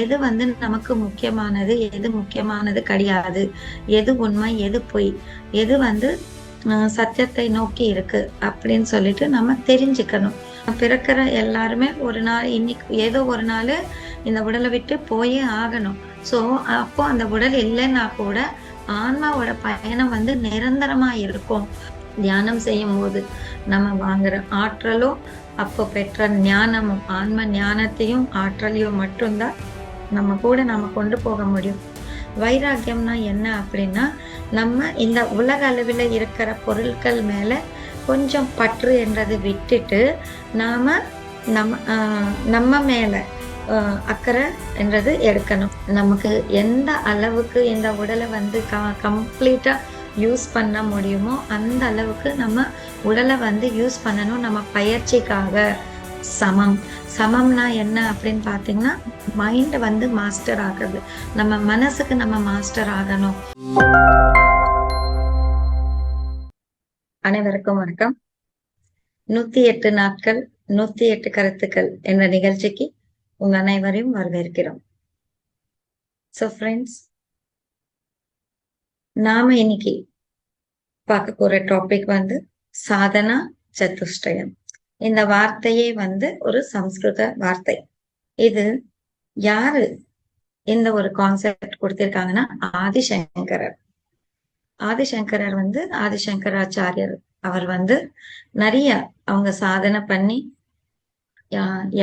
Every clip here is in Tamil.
எது வந்து நமக்கு முக்கியமானது எது முக்கியமானது கிடையாது எது உண்மை எது பொய் எது வந்து சத்தியத்தை நோக்கி இருக்கு அப்படின்னு சொல்லிட்டு நம்ம தெரிஞ்சுக்கணும். பிறக்கிற எல்லாருமே ஒரு நாள் இன்னைக்கு ஏதோ ஒரு நாள் இந்த உடலை விட்டு போயே ஆகணும். ஸோ அப்போ அந்த உடல் இல்லைன்னா கூட ஆன்மாவோட பயணம் வந்து நிரந்தரமா இருக்கும். தியானம் செய்யும் போது நம்ம வாங்குற ஆற்றலும் அப்போ பெற்ற ஞானமும் ஆன்ம ஞானத்தையும் ஆற்றலையும் மட்டும்தான் நம்ம கூட நம்ம கொண்டு போக முடியும். வைராக்கியம்னா என்ன அப்படின்னா நம்ம இந்த உலக அளவில் இருக்கிற பொருட்கள் மேலே கொஞ்சம் பற்று என்றதை விட்டுட்டு நாம் நம்ம நம்ம மேலே அக்கறை என்றது எடுக்கணும். நமக்கு எந்த அளவுக்கு இந்த உடலை வந்து கம்ப்ளீட்டாக யூஸ் பண்ண முடியுமோ அந்த அளவுக்கு நம்ம உடலை வந்து யூஸ் பண்ணணும் நம்ம பயிற்சிக்காக. சமம். சமம்னா என்ன அப்படின்னு பார்த்தீங்கன்னா மைண்ட் வந்து மாஸ்டர் ஆகுது நம்ம மனசுக்கு நம்ம மாஸ்டர் ஆகணும். அனைவருக்கும் வணக்கம். நூத்தி எட்டு நாட்கள் நூத்தி எட்டு கருத்துக்கள் என்ற நிகழ்ச்சிக்கு உங்க அனைவரையும் வரவேற்கிறோம். ஸோ ஃப்ரெண்ட்ஸ் நாம இன்னைக்கு பார்க்க போற டாபிக் வந்து சாதனா சதுஷ்டயம். இந்த வார்த்தையே வந்து ஒரு சம்ஸ்கிருத வார்த்தை. இது யாரு இந்த ஒரு கான்செப்ட் கொடுத்திருக்காங்கன்னா ஆதிசங்கரர். ஆதிசங்கரர் வந்து ஆதிசங்கராச்சாரியர். அவர் வந்து நிறைய அவங்க சாதனை பண்ணி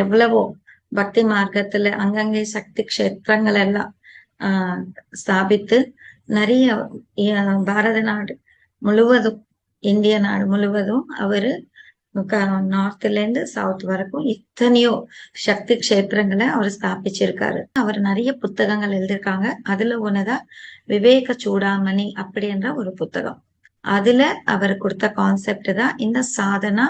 எவ்வளவோ பக்தி மார்க்கத்துல அங்கங்கே சக்தி கஷேத்திரங்கள் எல்லாம் ஆஹ் ஸ்தாபித்து நிறைய பாரத நாடு முழுவதும் இந்திய நாடு முழுவதும் அவரு நார்த்ல இருந்து சவுத் வரைக்கும் எத்தனையோ சக்தி கஷேத்திரங்களை அவர் ஸ்தாபிச்சிருக்காரு. அவர் நிறைய புத்தகங்கள் எழுதியிருக்காங்க. அதுல ஒண்ணுதான் விவேக சூடாமணி அப்படின்ற ஒரு புத்தகம். அதுல அவர் கொடுத்த கான்செப்ட் தான் இந்த சாதனா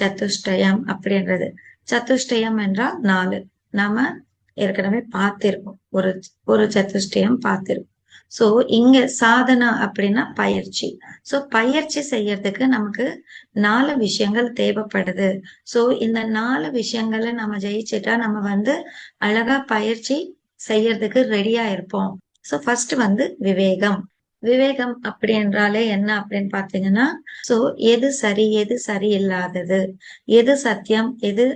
சதுஷ்டயம் அப்படின்றது. சதுஷ்டயம் என்றால் நாலு. நாம ஏற்கனவே பார்த்திருக்கோம். ஒரு ஒரு சதுஷ்டயம் பார்த்திருக்கோம். சோ இங்க சாதனா அப்படின்னா பயிற்சி. சோ பயிற்சி செய்யறதுக்கு நமக்கு நாலு விஷயங்கள் தேவைப்படுது. சோ இந்த நாலு விஷயங்களை நம்ம ஜெயிச்சுட்டா நம்ம வந்து அழகா பயிற்சி செய்யறதுக்கு ரெடியா இருப்போம். சோ ஃபர்ஸ்ட் வந்து விவேகம். விவேகம் அப்படி என்றாலே என்ன அப்படின்னு பாத்தீங்கன்னா சோ எது சரி எது சரி இல்லாதது எது சத்தியம் எது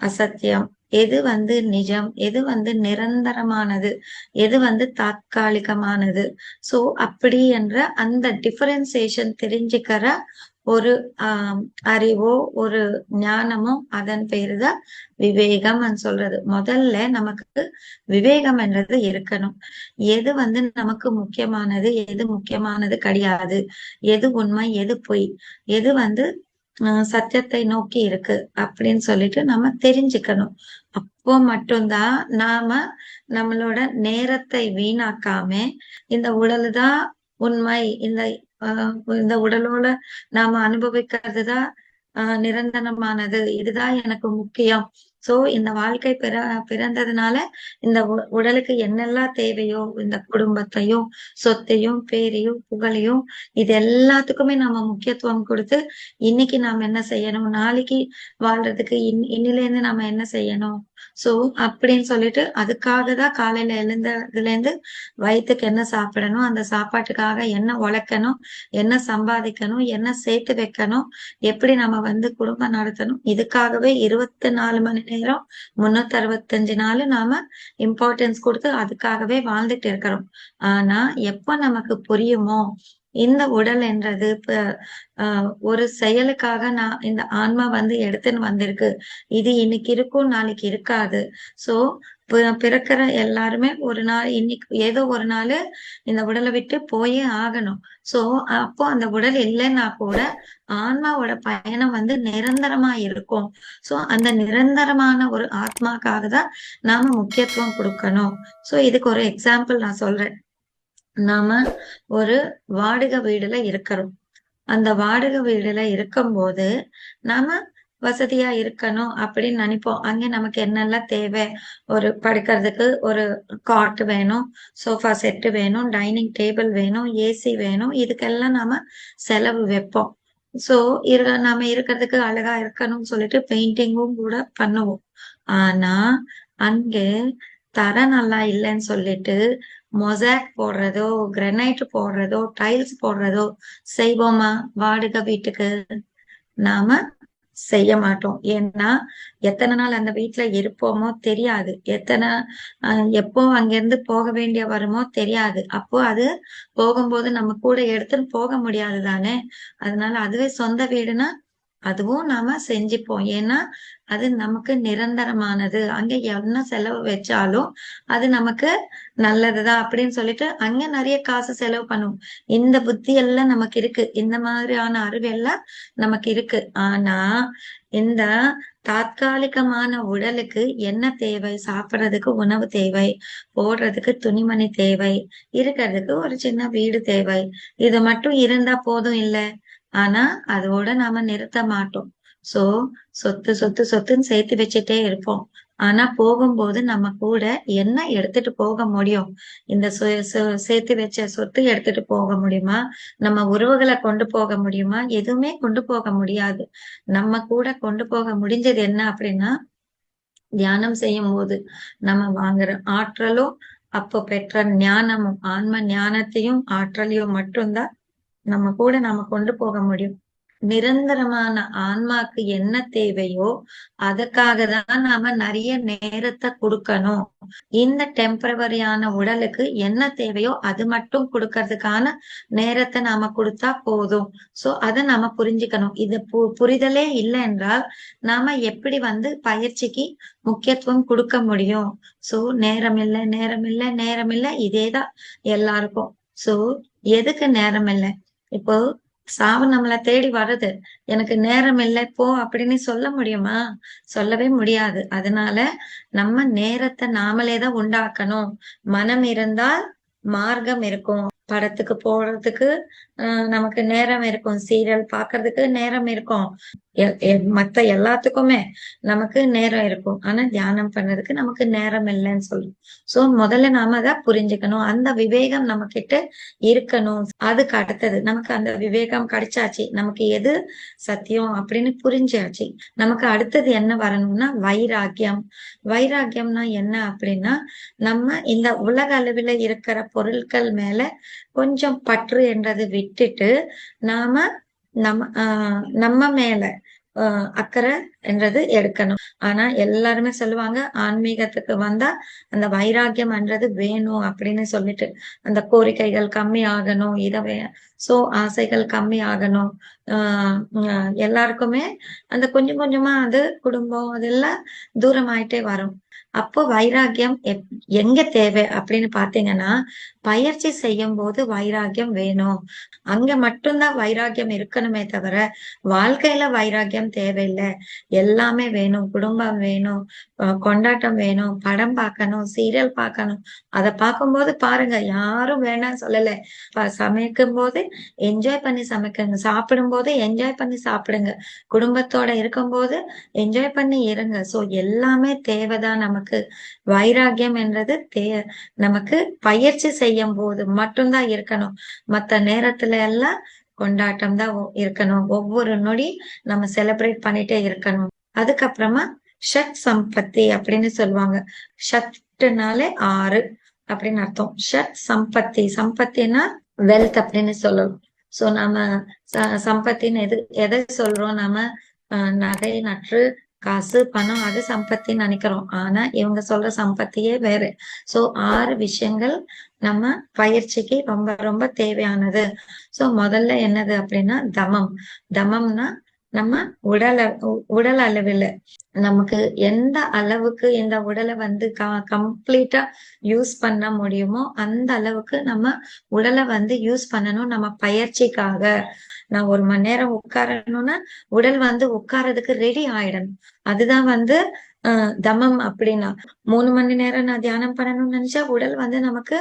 அசத்தியம்? எது வந்து நிஜம் எது வந்து நிரந்தரமானது எது வந்து தற்காலிகமானது? சோ அப்படி என்ற அந்த டிஃபரன்சியேஷன் தெரிஞ்சுக்கிற ஒரு ஆஹ் அறிவோ ஒரு ஞானமோ அதன் பேரு தான் விவேகம் சொல்றது. முதல்ல நமக்கு விவேகம் என்றது இருக்கணும். எது வந்து நமக்கு முக்கியமானது எது முக்கியமானது கிடையாது. எது உண்மை எது பொய். எது வந்து சத்தியத்தை நோக்கி இருக்கு அப்படின்னு சொல்லிட்டு நம்ம தெரிஞ்சுக்கணும். அப்போ மட்டும்தான் நாம நம்மளோட நேரத்தை வீணாக்காம இந்த உடல் தான் உண்மை. இந்த இந்த உடலோட நாம அனுபவிக்கிறது தான் நிரந்தரமானது. இதுதான் எனக்கு முக்கியம். சோ இந்த வாழ்க்கை பிற பிறந்ததுனால இந்த உடலுக்கு என்னெல்லாம் தேவையோ இந்த குடும்பத்தையும் சொத்தையும் பேரையும் புகழையும் இது எல்லாத்துக்குமே நம்ம முக்கியத்துவம் கொடுத்து இன்னைக்கு நாம என்ன செய்யணும்? நாளைக்கு வாழ்றதுக்கு இன் இன்னில இருந்து என்ன செய்யணும்? சோ அப்படின்னு சொல்லிட்டு அதுக்காக தான் காலையில எழுந்ததுல இருந்து வயிற்றுக்கு என்ன சாப்பிடணும் அந்த சாப்பாட்டுக்காக என்ன உழைக்கணும் என்ன சம்பாதிக்கணும் என்ன சேர்த்து வைக்கணும் எப்படி நம்ம வந்து குடும்பம் நடத்தணும் இதுக்காகவே இருபத்தி நாலு மணி நேரம் முன்னூத்தி அறுபத்தஞ்சு நாள் நாம இம்பார்ட்டன்ஸ் கொடுத்து அதுக்காகவே வாழ்ந்துட்டு இருக்கிறோம். ஆனா எப்ப நமக்கு புரியுமோ இந்த உடல் என்றது ஒரு செயலுக்காக நான் இந்த ஆன்மா வந்து எடுத்துன்னு வந்திருக்கு. இது இன்னைக்கு இருக்கும் நாளைக்கு இருக்காது. சோ பிறக்கிற எல்லாருமே ஒரு நாள் இன்னைக்கு ஏதோ ஒரு நாள் இந்த உடலை விட்டு போயே ஆகணும். சோ அப்போ அந்த உடல் இல்லைன்னா கூட ஆன்மாவோட பயணம் வந்து நிரந்தரமா இருக்கும். சோ அந்த நிரந்தரமான ஒரு ஆத்மாக்காக தான் நாம முக்கியத்துவம் கொடுக்கணும். சோ இதுக்கு ஒரு எக்ஸாம்பிள் நான் சொல்றேன். நாம ஒரு வாடகை வீடுல இருக்கிறோம். அந்த வாடகை வீடுல இருக்கும்போது நாம வசதியா இருக்கணும் அப்படின்னு நினைப்போம். அங்க நமக்கு என்னெல்லாம் தேவை? ஒரு படுக்கிறதுக்கு ஒரு காட் வேணும் சோஃபா செட்டு வேணும் டைனிங் டேபிள் வேணும் ஏசி வேணும். இதுக்கெல்லாம் நாம செலவு வைப்போம். சோ இரு நாம இருக்கிறதுக்கு அழகா இருக்கணும்னு சொல்லிட்டு பெயிண்டிங்கும் கூட பண்ணுவோம். ஆனா அங்க தரம் நல்லா இல்லைன்னு சொல்லிட்டு மொசாக் போடுறதோ கிரனைட் போடுறதோ டைல்ஸ் போடுறதோ செய்வோமா? வாடகை வீட்டுக்கு நாம செய்ய மாட்டோம். ஏன்னா எத்தனை நாள் அந்த வீட்டுல இருப்போமோ தெரியாது. எத்தனை எப்போ அங்கிருந்து போக வேண்டிய வருமோ தெரியாது. அப்போ அது போகும்போது நம்ம கூட எடுத்துன்னு போக முடியாது தானே? அதனால அதுவே சொந்த வீடுனா அதுவும் நாம செஞ்சுப்போம். ஏன்னா அது நமக்கு நிரந்தரமானது. அங்க என்ன செலவு வச்சாலும் அது நமக்கு நல்லதுதான் அப்படின்னு சொல்லிட்டு அங்க நிறைய காசு செலவு பண்ணுவோம் இந்த புத்தி எல்லாம் நமக்கு இருக்கு. இந்த மாதிரியான அறிவு எல்லாம் நமக்கு இருக்கு. ஆனா இந்த தாத்காலிகமான உடலுக்கு என்ன தேவை? சாப்பிட்றதுக்கு உணவு தேவை. போடுறதுக்கு துணிமணி தேவை. இருக்கிறதுக்கு ஒரு சின்ன வீடு தேவை. இது மட்டும் இருந்தா போதும் இல்ல? ஆனா அதோட நாம நிறுத்த மாட்டோம். சோ சொத்து சொத்து சொத்துன்னு சேர்த்து வச்சுட்டே இருப்போம். ஆனா போகும்போது நம்ம கூட என்ன எடுத்துட்டு போக முடியும்? இந்த சேர்த்து வச்ச சொத்து எடுத்துட்டு போக முடியுமா? நம்ம உறவுகளை கொண்டு போக முடியுமா? எதுவுமே கொண்டு போக முடியாது. நம்ம கூட கொண்டு போக முடிஞ்சது என்ன அப்படின்னா தியானம் செய்யும் போது நம்ம வாங்குற ஆற்றலும் அப்போ பெற்ற ஞானமும் ஆன்ம ஞானத்தையும் ஆற்றலையும் மட்டும்தான் நம்ம கூட நாம கொண்டு போக முடியும். நிரந்தரமான ஆன்மாக்கு என்ன தேவையோ அதுக்காக தான் நாம நிறைய நேரத்தை கொடுக்கணும். இந்த டெம்பரவரியான உடலுக்கு என்ன தேவையோ அது மட்டும் கொடுக்கறதுக்கான நேரத்தை நாம கொடுத்தா போதும். சோ அதை நாம புரிஞ்சுக்கணும். இது பு புரிதலே இல்லை என்றால் நாம எப்படி வந்து பயிற்சிக்கு முக்கியத்துவம் கொடுக்க முடியும்? சோ நேரம் இல்லை நேரம் இல்லை நேரம் இல்லை இதேதான் எல்லாருக்கும். சோ எதுக்கு நேரம் இல்லை? இப்போ சாவு நம்மளை தேடி வருது எனக்கு நேரம் இல்லை போ அப்படின்னு சொல்ல முடியுமா? சொல்லவே முடியாது. அதனால நம்ம நேரத்தை நாமளே தான் உண்டாக்கணும். மனம் இருந்தால் மார்க்கம் இருக்கும். படத்துக்கு போறதுக்கு ஆஹ் நமக்கு நேரம் இருக்கும். சீரியல் பாக்குறதுக்கு நேரம் இருக்கும். மத்த எல்லாத்துக்குமே நமக்கு நேரம் இருக்கும். ஆனா தியானம் பண்றதுக்கு நமக்கு நேரம் இல்லைன்னு சொல்லும் சோ முதல்ல நாம அதை புரிஞ்சுக்கணும். அந்த விவேகம் நம்ம கிட்ட இருக்கணும். அதுக்கு அடுத்தது நமக்கு அந்த விவேகம் கிடைச்சாச்சு நமக்கு எது சத்தியம் அப்படின்னு புரிஞ்சாச்சு நமக்கு அடுத்தது என்ன வரணும்னா வைராக்கியம். வைராக்கியம்னா என்ன அப்படின்னா நம்ம இந்த உலக அளவில் இருக்கிற பொருட்கள் மேல கொஞ்சம் பற்று என்றதை விட்டுட்டு நாம நம்ம ஆஹ் நம்ம மேல அக்கறை என்றது எடுக்கணும். ஆனா எல்லாருமே சொல்லுவாங்க ஆன்மீகத்துக்கு வந்தா அந்த வைராக்கியம் என்றது வேணும் அப்படின்னு சொல்லிட்டு அந்த கோரிக்கைகள் கம்மி ஆகணும் இத சோ ஆசைகள் கம்மி ஆகணும். ஆஹ் எல்லாருக்குமே அந்த கொஞ்சம் கொஞ்சமா அது குடும்பம் அதெல்லாம் தூரமாயிட்டே வரும். அப்போ வைராக்கியம் எங்க தேவை அப்படின்னு பாத்தீங்கன்னா பயிற்சி செய்யும் போது வைராக்கியம் வேணும். அங்க மட்டும்தான் வைராக்கியம் இருக்கணுமே தவிர வாழ்க்கையில வைராக்கியம் தேவையில்லை. எல்லாமே வேணும். குடும்பம் வேணும். கொண்டாட்டம் வேணும். படம் பார்க்கணும். சீரியல் பார்க்கணும். அதை பார்க்கும்போது பாருங்க யாரும் வேணாம் சொல்லல. சமைக்கும் போது என்ஜாய் பண்ணி சமைக்கணும். சாப்பிடும் போது என்ஜாய் பண்ணி சாப்பிடுங்க. குடும்பத்தோட இருக்கும்போது என்ஜாய் பண்ணி இருங்க. சோ எல்லாமே தேவைதான் நமக்கு வைராக்கியம் என்றது தே நமக்கு பயிற்சி செய்யும் போது மட்டும்தான் இருக்கணும். மத்த நேரத்துல எல்லாம் கொண்டாட்டம் தான் இருக்கணும். ஒவ்வொரு நொடி நம்ம செலிப்ரேட் பண்ணிட்டே இருக்கணும். அதுக்கப்புறமா ஷட் சம்பத்தி அப்படின்னு சொல்லுவாங்க. ஷட்னாலே ஆறு அப்படின்னு அர்த்தம். ஷட் சம்பத்தி. சம்பத்தினா வெல்த் அப்படின்னு சொல்லணும். சோ நாம சம்பத்தின்னு எது எதை சொல்றோம்? நாம நகை நற்று காசு பணம் அது சம்பத்தின்னு நினைக்கிறோம். ஆனா இவங்க சொல்ற சம்பத்தியே வேற. சோ ஆறு விஷயங்கள் நம்ம பயிற்சிக்கு ரொம்ப ரொம்ப தேவையானது. சோ முதல்ல என்னது அப்படின்னா தமம். தமம்னா நம்ம உடல உடல் அளவுல நமக்கு எந்த அளவுக்கு இந்த உடலை வந்து கம்ப்ளீட்டா யூஸ் பண்ண முடியுமோ அந்த அளவுக்கு நம்ம உடலை வந்து யூஸ் பண்ணணும். நம்ம பயிற்சிக்காக நான் ஒரு மணி நேரம் உட்காரணும்னா உடல் வந்து உட்காரதுக்கு ரெடி ஆயிடணும். அதுதான் வந்து தமம் அப்படின்னா. மூணு மணி நேரம் நான் தியானம் பண்ணணும்னு நினைச்சா உடல் வந்து நமக்கு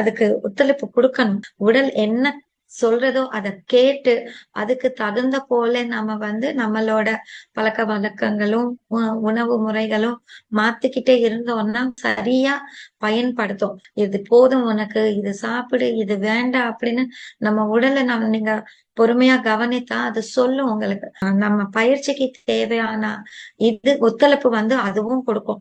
அதுக்கு ஒத்துழைப்பு கொடுக்கணும். உடல் என்ன சொல்றதோ அதை கேட்டு அதுக்கு தகுந்த போல நம்ம வந்து நம்மளோட பழக்க வழக்கங்களும் உ- உணவு முறைகளும் மாத்திக்கிட்டே இருந்தோம்னா சரியா பயன்படுத்தும். இது போதும் உனக்கு இது சாப்பிடு இது வேண்டாம் அப்படின்னு நம்ம உடலை நம்ம நீங்க பொறுமையா கவனித்தா அது சொல்லும் உங்களுக்கு. நம்ம பயிற்சிக்கு தேவையான இது ஒத்துழைப்பு வந்து அதுவும் கொடுக்கும்.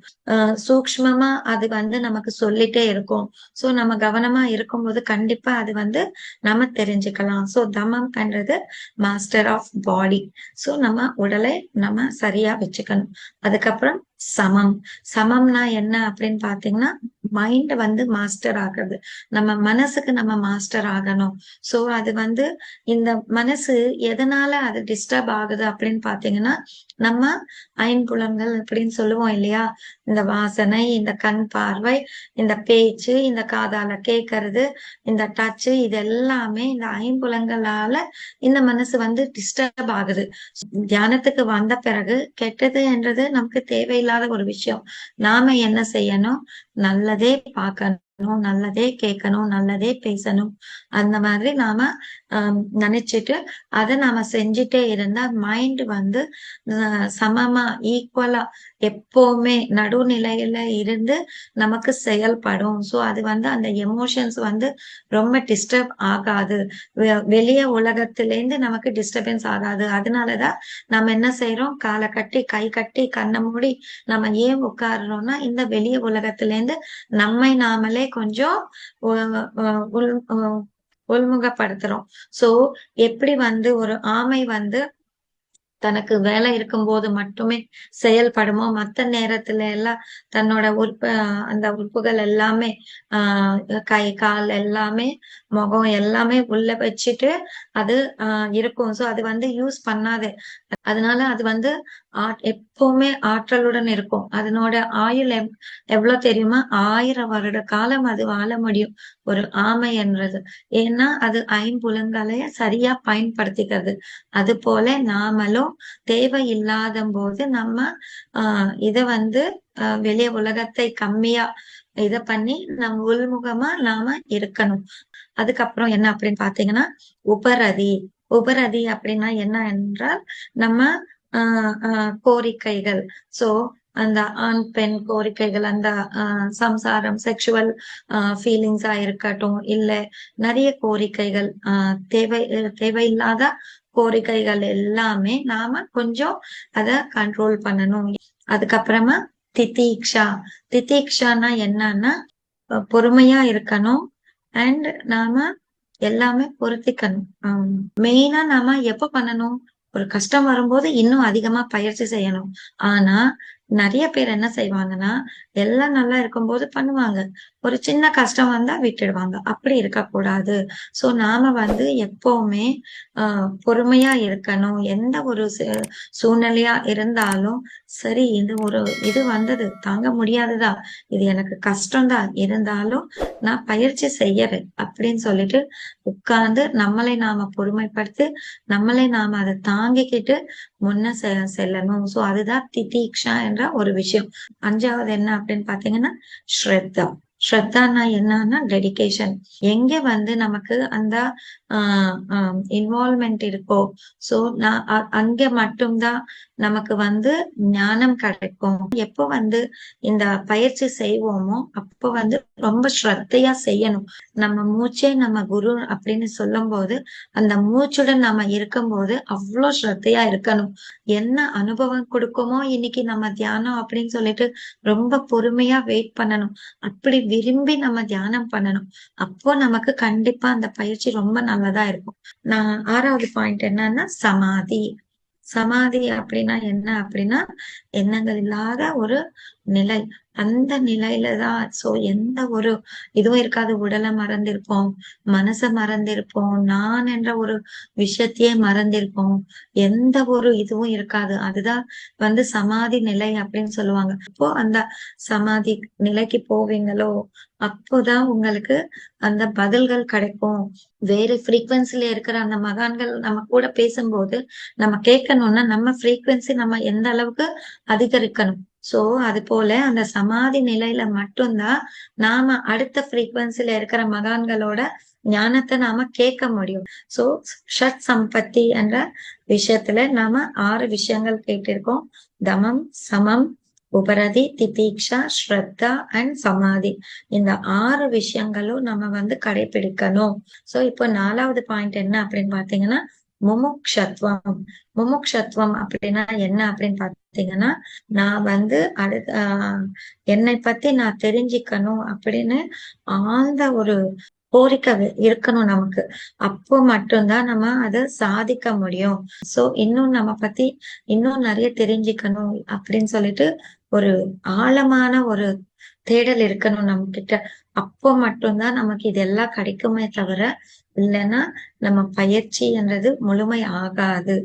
சூக்மமா அது வந்து நமக்கு சொல்லிட்டே இருக்கும். சோ நம்ம கவனமா இருக்கும்போது கண்டிப்பா அது வந்து நம்ம தெரிஞ்சுக்கலாம். சோ தமம் என்றது மாஸ்டர் ஆஃப் பாடி சோ நம்ம உடலை நம்ம சரியா வச்சுக்கணும். அதுக்கப்புறம் சமம். சமம்னா என்ன அப்படின்னு பாத்தீங்கன்னா மைண்ட் வந்து மாஸ்டர் ஆகுறது நம்ம மனசுக்கு நம்ம மாஸ்டர் ஆகணும். சோ அது வந்து இந்த மனசு எதனால அது டிஸ்டர்ப் ஆகுது அப்படின்னு பாத்தீங்கன்னா நம்ம ஐம்புலங்கள் அப்படின்னு சொல்லுவோம் இல்லையா? இந்த வாசனை இந்த கண் பார்வை இந்த பேச்சு இந்த காதால கேட்கறது இந்த டச்சு இது எல்லாமே இந்த ஐம்புலங்களால இந்த மனசு வந்து டிஸ்டர்ப் ஆகுது. தியானத்துக்கு வந்த பிறகு கெட்டது என்றது நமக்கு தேவையில்லாத ஒரு விஷயம். நாம என்ன செய்யணும்? நல்லதே பார்க்கணும் நல்லதே கேட்கணும் நல்லதே பேசணும். அந்த மாதிரி நாம நினைச்சிட்டு அதை நாம செஞ்சுட்டே இருந்தா மைண்ட் வந்து சமமா ஈக்குவலா எப்பவுமே நடுநிலையில இருந்து நமக்கு செயல்படும். சோ அது வந்து அந்த எமோஷன்ஸ் வந்து ரொம்ப டிஸ்டர்ப் ஆகாது. வெளிய உலகத்திலேருந்து நமக்கு டிஸ்டர்பன்ஸ் ஆகாது. அதனாலதான் நம்ம என்ன செய்யறோம் காலை கட்டி கை கட்டி கண்ணை மூடி நம்ம ஏன் உட்காடுறோம்னா இந்த வெளிய உலகத்துல இருந்து நம்மை நாமளே கொஞ்சம் உள் உள்முகப்படுத்துறோம் சோ எப்படி வந்து ஒரு ஆமை வந்து தனக்கு வேலை இருக்கும் போது மட்டுமே செயல்படுமோ மத்த நேரத்துல எல்லாம் தன்னோட உறுப்பு அந்த உறுப்புகள் எல்லாமே ஆஹ் கை கால் எல்லாமே முகம் எல்லாமே உள்ள வச்சுட்டு அது ஆஹ் இருக்கும். சோ அது வந்து யூஸ் பண்ணாது. அதனால அது வந்து எப்பவுமே ஆற்றலுடன் இருக்கும். அதனோட ஆயுள் எவ் எவ்வளவு தெரியுமா? ஆயிரம் வருட காலம் அது வாழ முடியும். ஒரு ஆமை என்றது. ஏன்னா அது ஐம்புலங்களைய சரியா பயன்படுத்திக்கிறது. அது போல நாமளும் தேவை இல்லாத போது நம்ம ஆஹ் இத வந்து வெளிய உலகத்தை கம்மியா இத பண்ணி நம்ம உள்முகமா நாம இருக்கணும். அதுக்கப்புறம் என்ன அப்படின்னு பாத்தீங்கன்னா உபரதி. உபரதி அப்படின்னா என்ன என்றால் நம்ம ஆஹ் கோரிக்கைகள். சோ அந்த ஆண் பெண் கோரிக்கைகள் அந்த சம்சாரம் செக்ஷுவல் ஃபீலிங்ஸா இருக்கட்டும் இல்ல நிறைய கோரிக்கைகள் ஆஹ் தேவை தேவையில்லாத கோரிக்கைகள் எல்லாமே நாம கொஞ்சம் அத கண்ட்ரோல் பண்ணணும். அதுக்கப்புறமா திதீக்ஷா திதீக்ஷானா என்னன்னா பொறுமையா இருக்கணும் அண்ட் நாம எல்லாமே பொருத்திக்கணும். மெயினா நாம எப்ப பண்ணணும்? ஒரு கஷ்டம் வரும்போது இன்னும் அதிகமா பயிற்சி செய்யணும். ஆனா நிறைய பேர் என்ன செய்வாங்கன்னா எல்லாம் நல்லா இருக்கும்போது பண்ணுவாங்க. ஒரு சின்ன கஷ்டம் வந்தா விட்டுடுவாங்க. அப்படி இருக்கக்கூடாது. சோ நாம வந்து எப்பவுமே ஆஹ் பொறுமையா இருக்கணும். எந்த ஒரு சூழ்நிலையா இருந்தாலும் சரி இது ஒரு இது வந்தது. தாங்க முடியாதுதா. இது எனக்கு கஷ்டம்தான் இருந்தாலும் நான் பயிற்சி செய்யறேன் அப்படின்னு சொல்லிட்டு உட்கார்ந்து நம்மளை நாம பொறுமைப்படுத்தி நம்மளை நாம அதை தாங்கிக்கிட்டு முன்ன செல்லணும். சோ அதுதான் திதீக்ஷா என்ற ஒரு விஷயம். அஞ்சாவது என்ன அப்படின்னு பாத்தீங்கன்னா ஸ்ரத்தா. ஸ்ரத்தானா என்னன்னா டெடிக்கேஷன் எங்க வந்து நமக்கு அந்த இன்வால்மெண்ட் இருக்கோ சோ நான் அங்க மட்டும்தான் நமக்கு வந்து ஞானம் கிடைக்கும். எப்போ வந்து இந்த பயிற்சி செய்வோமோ அப்போ வந்து ரொம்ப ஸ்ரத்தையா செய்யணும். நம்ம மூச்சே நம்ம குரு அப்படின்னு சொல்லும் போது அந்த மூச்சுடன் நம்ம இருக்கும்போது அவ்வளோ ஸ்ரத்தையா இருக்கணும். என்ன அனுபவம் கொடுக்குமோ இன்னைக்கு நம்ம தியானம் அப்படின்னு சொல்லிட்டு ரொம்ப பொறுமையா வெயிட் பண்ணணும். அப்படி விரும்பி நம்ம தியானம் பண்ணணும். அப்போ நமக்கு கண்டிப்பா அந்த பயிற்சி ரொம்ப நல்லதா இருக்கும். நான் ஆறாவது பாயிண்ட் என்னன்னா சமாதி. சமாதி அப்படின்னா என்ன அப்படின்னா எண்ணங்கள் இல்லாத ஒரு நிலை. அந்த நிலையில தான். சோ எந்த ஒரு இதுவும் இருக்காது. உடலை மறந்திருப்போம். மனச மறந்திருப்போம். நான் என்ற ஒரு விஷயத்தையே மறந்திருப்போம். எந்த ஒரு இதுவும் இருக்காது. அதுதான் வந்து சமாதி நிலை அப்படின்னு சொல்லுவாங்க. இப்போ அந்த சமாதி நிலைக்கு போவீங்களோ அப்போதான் உங்களுக்கு அந்த பதில்கள் கிடைக்கும். வேற ஃப்ரீக்வன்சில இருக்கிற அந்த மகான்கள் நம்ம கூட பேசும்போது நம்ம கேட்கணும்னா நம்ம ஃப்ரீக்வன்சி நம்ம எந்த அளவுக்கு அதிகரிக்கணும். சோ அது போல அந்த சமாதி நிலையில மட்டும்தான் நாம அடுத்த ஃப்ரீக்வன்சில இருக்கிற மகான்களோட ஞானத்தை நாம கேட்க முடியும். சோ ஷட் சம்பத்தி என்ற விஷயத்துல நாம ஆறு விஷயங்கள் கேட்டிருக்கோம். தமம் சமம் உபரதி திதீக்ஷா ஸ்ரத்தா அண்ட் சமாதி. இந்த ஆறு விஷயங்களும் நம்ம வந்து கடைபிடிக்கணும். சோ இப்போ நாலாவது பாயிண்ட் என்ன அப்படின்னு பாத்தீங்கன்னா முமுக்ஷத்வம். முமுக்ஷத்வம் அப்படின்னா என்ன அப்படின்னு பாத்தீங்கன்னா நான் வந்து அடுத்த ஆஹ் என்னை பத்தி நான் தெரிஞ்சுக்கணும் அப்படின்னு ஆழ்ந்த ஒரு கோரிக்கை இருக்கணும் நமக்கு. அப்போ மட்டும்தான் நம்ம அதை சாதிக்க முடியும். சோ இன்னும் நம்ம பத்தி இன்னும் நிறைய தெரிஞ்சுக்கணும் அப்படின்னு சொல்லிட்டு ஒரு ஆழமான ஒரு தேடல் இருக்கணும் நம்ம கிட்ட அப்போ மட்டும்தான் நமக்கு இதெல்லாம் கிடைக்குமே தவிர இல்லைன்னா நம்ம பயிற்சின்றது முழுமை ஆகாது.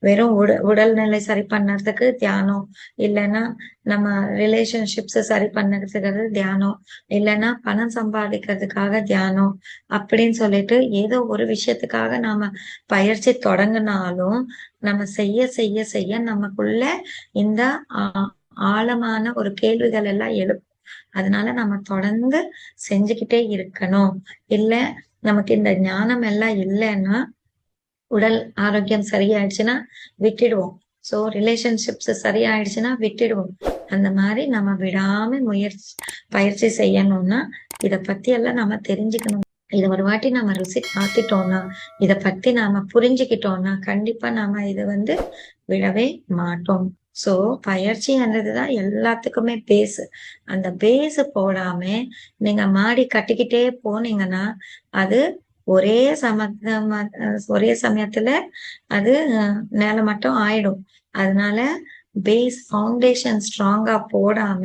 வெறும் உட உடல்நிலை சரி பண்ணறதுக்கு தியானம் இல்லைன்னா நம்ம ரிலேஷன்ஷிப்ஸ் சரி பண்ணறதுக்கு தியானம் இல்லைன்னா பணம் சம்பாதிக்கிறதுக்காக தியானம் அப்படின்னு சொல்லிட்டு ஏதோ ஒரு விஷயத்துக்காக நாம பயிற்சி தொடங்கினாலும் நம்ம செய்ய செய்ய செய்ய நமக்குள்ள இந்த ஆ- ஆழமான ஒரு கேள்விகள் எல்லாம் எழு அதனால நம்ம தொடர்ந்து செஞ்சுக்கிட்டே இருக்கணும். இல்ல நமக்கு இந்த ஞானம் எல்லாம் இல்லைன்னா உடல் ஆரோக்கியம் சரியாயிடுச்சுன்னா விட்டுடுவோம். சோ ரிலேஷன்ஷிப்ஸ் சரியாயிடுச்சுன்னா விட்டுடுவோம். அந்த மாதிரி நம்ம விடாம முயற்சி பயிற்சி செய்யணும்னா இத பத்தி எல்லாம் நம்ம தெரிஞ்சுக்கணும். இத ஒரு வாட்டி நம்ம ருசி பார்த்துட்டோம்னா இத பத்தி நாம புரிஞ்சுக்கிட்டோம்னா கண்டிப்பா நாம இதை வந்து விடவே மாட்டோம். சோ பயிற்சின்றதுதான் எல்லாத்துக்குமே பேஸ் அந்த பேஸ் போடாம நீங்க மாடி கட்டிக்கிட்டே போனீங்கன்னா அது ஒரே சம ஒரே சமயத்துல அது அஹ், நிலம் மட்டும் ஆயிடும். அதனால பேஸ் ஃபவுண்டேஷன் ஸ்ட்ராங்கா போடாம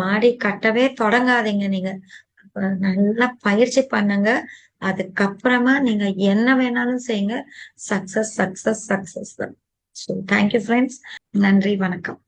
மாடி கட்டவே தொடங்காதீங்க நீங்க. நல்லா பயிற்சி பண்ணுங்க. அதுக்கப்புறமா நீங்க என்ன வேணாலும் செய்யுங்க. சக்சஸ் சக்சஸ் சக்சஸ் தான். ஸோ தேங்க்யூ ஃப்ரெண்ட்ஸ் நன்றி வணக்கம்.